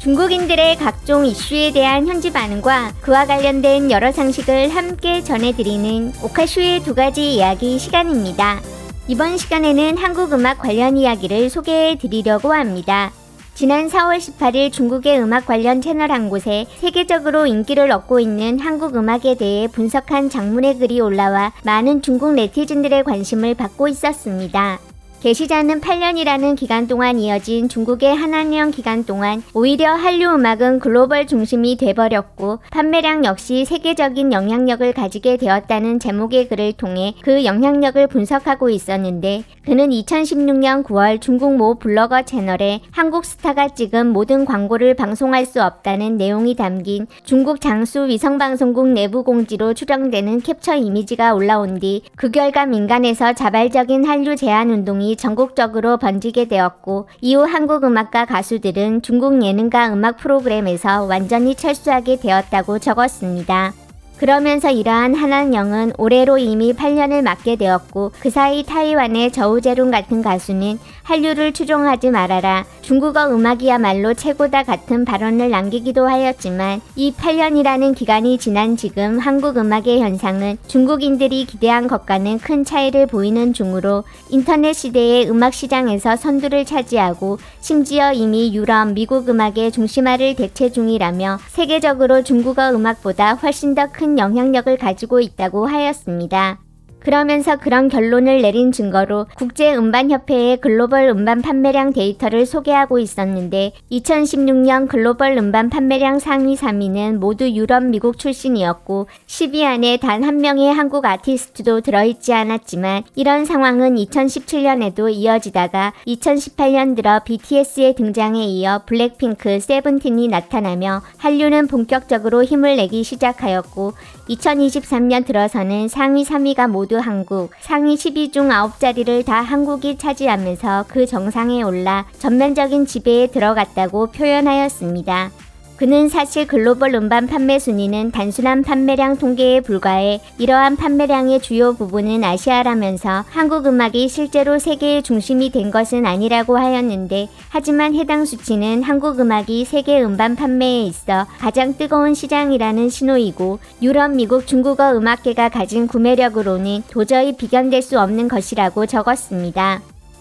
중국인들의 각종 이슈에 대한 현지 반응과 그와 관련된 여러 상식을 함께 전해드리는 오카슈의 두 가지 이야기 시간입니다. 이번 시간에는 한국 음악 관련 이야기를 소개해 드리려고 합니다. 지난 4월 18일 중국의 음악 관련 채널 한 곳에 세계적으로 인기를 얻고 있는 한국 음악에 대해 분석한 장문의 글이 올라와 많은 중국 네티즌들의 관심을 받고 있었습니다. 게시자는 8년이라는 기간 동안 이어진 중국의 한한령 기간 동안 오히려 한류 음악은 글로벌 중심이 돼버렸고 판매량 역시 세계적인 영향력을 가지게 되었다는 제목의 글을 통해 그 영향력을 분석하고 있었는데 그는 2016년 9월 중국 모 블로거 채널에 한국 스타가 찍은 모든 광고를 방송할 수 없다는 내용이 담긴 중국 장수 위성방송국 내부 공지로 추정되는 캡처 이미지가 올라온 뒤 그 결과 민간에서 자발적인 한류 제한 운동이 전국적으로 번지게 되었고 이후 한국 음악가 가수들은 중국 예능과 음악 프로그램에서 완전히 철수하게 되었다고 적었습니다. 그러면서 이러한 한한영은 올해로 이미 8년을 맞게 되었고 그 사이 타이완의 저우제룬 같은 가수는 한류를 추종하지 말아라 중국어 음악이야말로 최고다 같은 발언을 남기기도 하였지만 이 8년이라는 기간이 지난 지금 한국 음악의 현상은 중국인들이 기대한 것과는 큰 차이를 보이는 중으로 인터넷 시대의 음악 시장에서 선두를 차지하고 심지어 이미 유럽, 미국 음악의 중심화를 대체 중이라며 세계적으로 중국어 음악보다 훨씬 더 큰 영향력을 가지고 있다고 하였습니다. 그러면서 그런 결론을 내린 증거로 국제음반협회의 글로벌 음반 판매량 데이터를 소개하고 있었는데 2016년 글로벌 음반 판매량 상위 3위는 모두 유럽, 미국 출신이었고 10위 안에 단 한 명의 한국 아티스트도 들어있지 않았지만 이런 상황은 2017년에도 이어지다가 2018년 들어 BTS의 등장에 이어 블랙핑크, 세븐틴이 나타나며 한류는 본격적으로 힘을 내기 시작하였고 2023년 들어서는 상위 3위가 모두 한국, 상위 10위 중 9자리를 다 한국이 차지하면서 그 정상에 올라 전면적인 지배에 들어갔다고 표현하였습니다. 그는 사실 글로벌 음반 판매 순위는 단순한 판매량 통계에 불과해 이러한 판매량의 주요 부분은 아시아라면서 한국 음악이 실제로 세계의 중심이 된 것은 아니라고 하였는데 하지만 해당 수치는 한국 음악이 세계 음반 판매에 있어 가장 뜨거운 시장이라는 신호이고 유럽, 미국, 중국어 음악계가 가진 구매력으로는 도저히 비견될 수 없는 것이라고 적었습니다.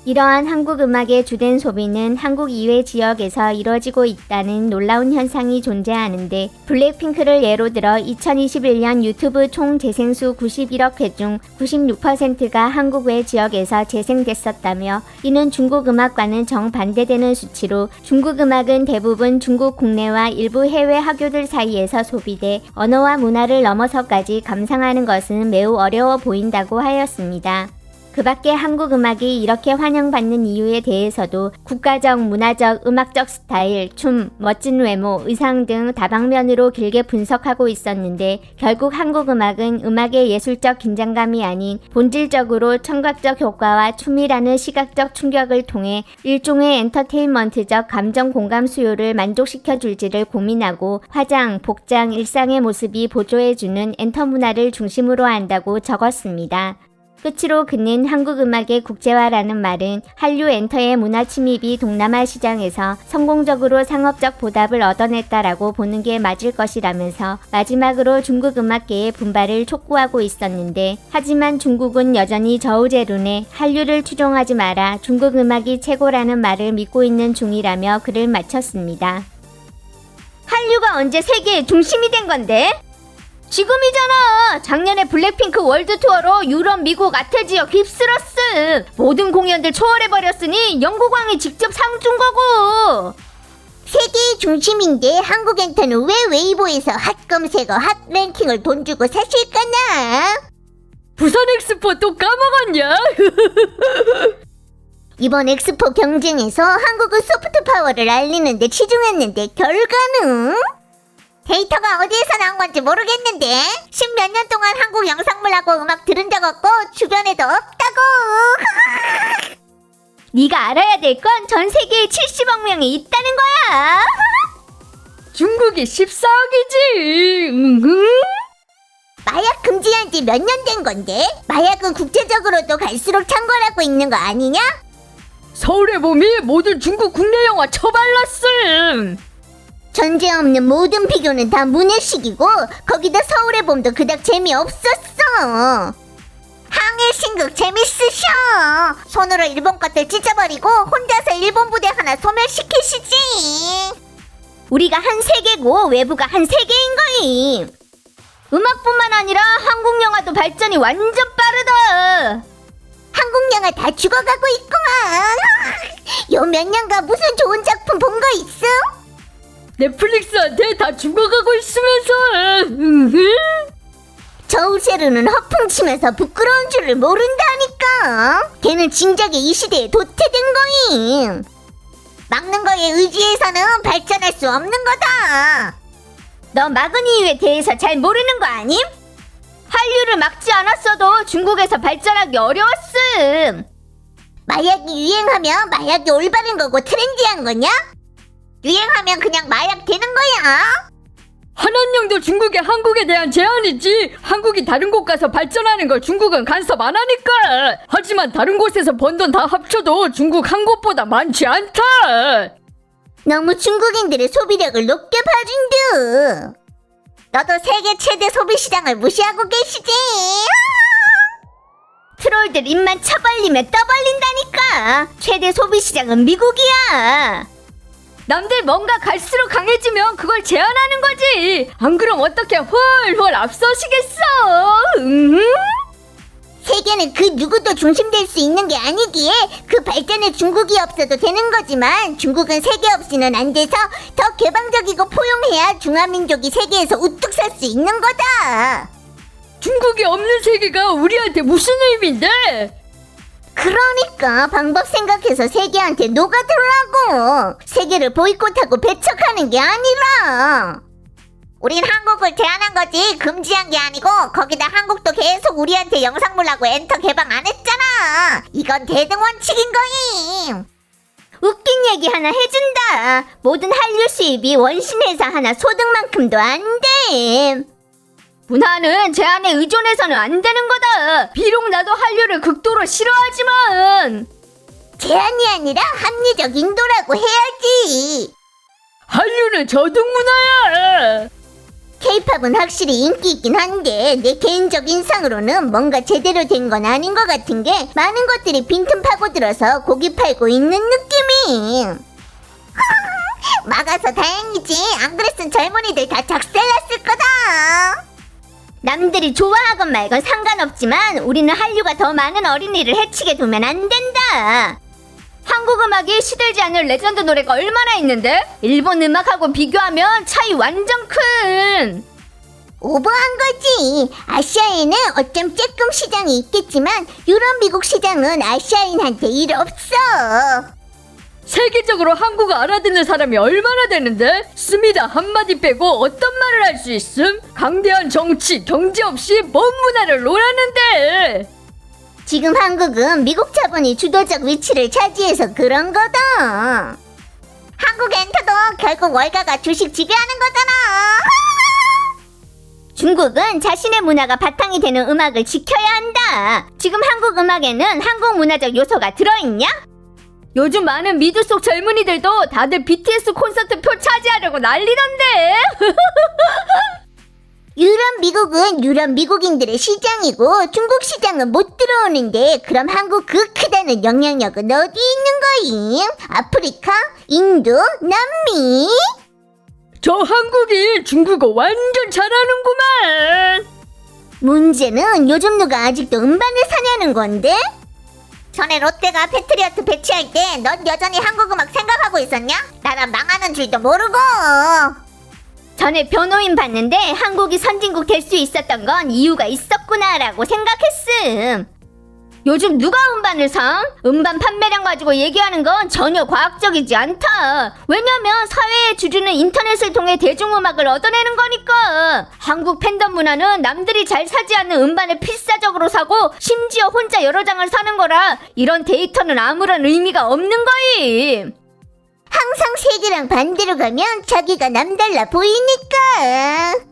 이러한 한국 음악의 주된 소비는 한국 이외 지역에서 이뤄지고 있다는 놀라운 현상이 존재하는데 블랙핑크를 예로 들어 2021년 유튜브 총 재생수 91억 회 중 96%가 한국 외 지역에서 재생됐었다며 이는 중국 음악과는 정반대되는 수치로 중국 음악은 대부분 중국 국내와 일부 해외 학교들 사이에서 소비돼 언어와 문화를 넘어서까지 감상하는 것은 매우 어려워 보인다고 하였습니다. 그 밖에 한국 음악이 이렇게 환영받는 이유에 대해서도 국가적, 문화적, 음악적 스타일, 춤, 멋진 외모, 의상 등 다방면으로 길게 분석하고 있었는데 결국 한국 음악은 음악의 예술적 긴장감이 아닌 본질적으로 청각적 효과와 춤이라는 시각적 충격을 통해 일종의 엔터테인먼트적 감정 공감 수요를 만족시켜 줄지를 고민하고 화장, 복장, 일상의 모습이 보조해주는 엔터 문화를 중심으로 한다고 적었습니다. 끝으로 그는 한국 음악의 국제화라는 말은 한류 엔터의 문화 침입이 동남아 시장에서 성공적으로 상업적 보답을 얻어냈다라고 보는 게 맞을 것이라면서 마지막으로 중국 음악계의 분발을 촉구하고 있었는데 하지만 중국은 여전히 저우제룬에 한류를 추종하지 마라 중국 음악이 최고라는 말을 믿고 있는 중이라며 글을 마쳤습니다. 한류가 언제 세계의 중심이 된 건데? 지금이잖아. 작년에 블랙핑크 월드 투어로 유럽, 미국, 아태 지역 휩쓸었음. 모든 공연들 초월해버렸으니 영국왕이 직접 상 준 거고. 세계의 중심인데 한국 엔터는 왜 웨이보에서 핫 검색어 핫 랭킹을 돈 주고 사실까나? 부산 엑스포 또 까먹었냐? 이번 엑스포 경쟁에서 한국은 소프트 파워를 알리는데 치중했는데 결과는? 데이터가 어디에서 나온 건지 모르겠는데 십몇 년 동안 한국 영상물하고 음악 들은 적 없고 주변에도 없다고 네가 알아야 될 건 전 세계에 70억 명이 있다는 거야. 중국이 14억이지. 음, 마약 금지한 지 몇 년 된 건데 마약은 국제적으로도 갈수록 창궐하고 있는 거 아니냐? 서울의 봄이 모든 중국 국내 영화 처발랐음. 전제 없는 모든 비교는 다 문해식이고 거기다 서울의 봄도 그닥 재미없었어. 항일 신극 재밌으셔. 손으로 일본 것들 찢어버리고 혼자서 일본 부대 하나 소멸시키시지. 우리가 한 세계고 외부가 한 세계인 거임. 음악뿐만 아니라 한국 영화도 발전이 완전 빠르다. 한국 영화 다 죽어가고 있구만. 요 몇 년간 무슨 좋은 작품 본 거 있음? 넷플릭스한테 다 죽어가고 있으면서. 저우세르는 허풍치면서 부끄러운 줄을 모른다니까. 걔는 진작에 이 시대에 도태된 거임. 막는 거에 의지해서는 발전할 수 없는 거다. 너 막은 이유에 대해서 잘 모르는 거 아님? 한류를 막지 않았어도 중국에서 발전하기 어려웠음. 마약이 유행하면 마약이 올바른 거고 트렌디한 거냐? 유행하면 그냥 마약 되는 거야. 한한령도 중국의 한국에 대한 제한이지 한국이 다른 곳 가서 발전하는 걸 중국은 간섭 안 하니까 하지만 다른 곳에서 번 돈 다 합쳐도 중국 한 곳보다 많지 않다 너무 중국인들의 소비력을 높게 봐준드. 너도 세계 최대 소비 시장을 무시하고 계시지? 트롤들 입만 쳐벌리면 떠벌린다니까. 최대 소비 시장은 미국이야. 남들 뭔가 갈수록 강해지면 그걸 제한하는 거지. 안 그럼 어떻게 훨훨 앞서시겠어? 응? 세계는 그 누구도 중심될 수 있는 게 아니기에 그 발전에 중국이 없어도 되는 거지만 중국은 세계 없이는 안 돼서 더 개방적이고 포용해야 중화민족이 세계에서 우뚝 설 수 있는 거다. 중국이 없는 세계가 우리한테 무슨 의미인데? 그러니까 방법 생각해서 세계한테 녹아들라고. 세계를 보이콧하고 배척하는 게 아니라. 우린 한국을 제한한 거지. 금지한 게 아니고 거기다 한국도 계속 우리한테 영상물라고 엔터 개방 안 했잖아. 이건 대등 원칙인 거임. 웃긴 얘기 하나 해준다. 모든 한류 수입이 원신 회사 하나 소득만큼도 안 돼. 문화는 제한에 의존해서는 안 되는 거다. 비록 나도 한류를 극도로 싫어하지만. 제한이 아니라 합리적 인도라고 해야지. 한류는 저등 문화야. 케이팝은 확실히 인기 있긴 한데 내 개인적 인 상으로는 뭔가 제대로 된 건 아닌 것 같은 게 많은 것들이 빈틈 파고들어서 고기 팔고 있는 느낌이. 막아서 다행이지. 안 그랬으면 젊은이들 다 작살났을 거다 남들이 좋아하건 말건 상관없지만 우리는 한류가 더 많은 어린이를 해치게 두면 안 된다. 한국 음악이 시들지 않을 레전드 노래가 얼마나 있는데? 일본 음악하고 비교하면 차이 완전 큰. 오버한 거지 아시아에는 어쩜 쬐끔 시장이 있겠지만 유럽 미국 시장은 아시아인한테 일 없어 세계적으로 한국어 알아듣는 사람이 얼마나 되는데? 씁니다 한마디 빼고 어떤 말을 할 수 있음? 강대한 정치, 경제 없이 뭔 문화를 놀았는데 지금 한국은 미국 자본이 주도적 위치를 차지해서 그런 거다. 한국 엔터도 결국 월가가 주식 지배하는 거잖아. 중국은 자신의 문화가 바탕이 되는 음악을 지켜야 한다. 지금 한국 음악에는 한국 문화적 요소가 들어있냐? 요즘 많은 미드 속 젊은이들도 다들 BTS 콘서트 표 차지하려고 난리던데. 유럽 미국은 유럽 미국인들의 시장이고 중국 시장은 못 들어오는데 그럼 한국 그 크다는 영향력은 어디 있는 거임? 아프리카, 인도, 남미? 저 한국이 중국어 완전 잘하는구만 문제는 요즘 누가 아직도 음반을 사냐는 건데? 전에 롯데가 패트리어트 배치할 때 넌 여전히 한국 음악 생각하고 있었냐? 나랑 망하는 줄도 모르고 전에 변호인 봤는데 한국이 선진국 될 수 있었던 건 이유가 있었구나라고 생각했음. 요즘 누가 음반을 사? 음반 판매량 가지고 얘기하는 건 전혀 과학적이지 않다. 왜냐면 사회의 주주는 인터넷을 통해 대중음악을 얻어내는 거니까. 한국 팬덤 문화는 남들이 잘 사지 않는 음반을 필사적으로 사고 심지어 혼자 여러 장을 사는 거라 이런 데이터는 아무런 의미가 없는 거임. 항상 세계랑 반대로 가면 자기가 남달라 보이니까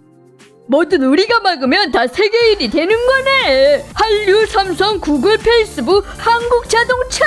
뭐든 우리가 막으면 다 세계인이 되는 거네. 한류, 삼성, 구글, 페이스북, 한국 자동차